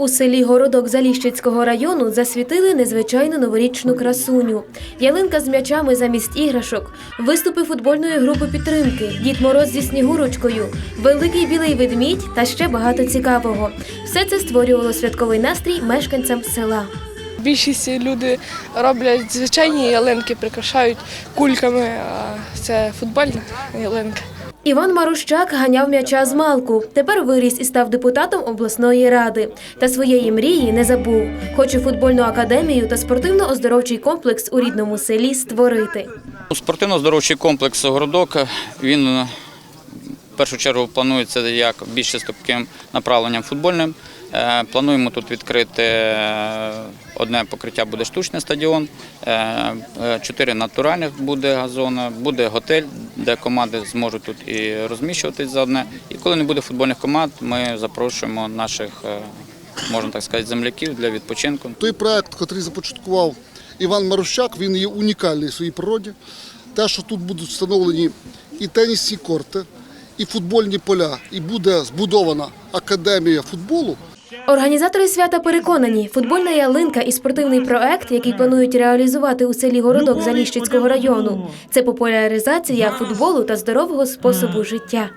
У селі Городок Заліщицького району засвітили незвичайну новорічну красуню. Ялинка з м'ячами замість іграшок, виступи футбольної групи підтримки, Дід Мороз зі снігурочкою, великий білий ведмідь та ще багато цікавого. Все це створювало святковий настрій мешканцям села. Більшість люди роблять звичайні ялинки, прикрашають кульками, а це футбольна ялинка. Іван Марущак ганяв м'яча з малку. Тепер виріс і став депутатом обласної ради. Та своєї мрії не забув. Хоче футбольну академію та спортивно-оздоровчий комплекс у рідному селі створити. Спортивно-здоровчий комплекс «Городок» він першу чергу планується як більше з таким направленням футбольним. Е, Плануємо тут відкрити е, одне покриття буде штучний стадіон, е, чотири натуральних буде газони, буде готель, де команди зможуть тут і розміщуватись за одне. І коли не буде футбольних команд, ми запрошуємо наших, можна так сказати, земляків для відпочинку. Той проект, який започаткував Іван Марущак, він є унікальний в своїй природі. Те, що тут будуть встановлені і тенісні корти, і футбольні поля, і буде збудована академія футболу. Організатори свята переконані, футбольна ялинка і спортивний проект, який планують реалізувати у селі Городок Заліщицького району, це популяризація футболу та здорового способу життя.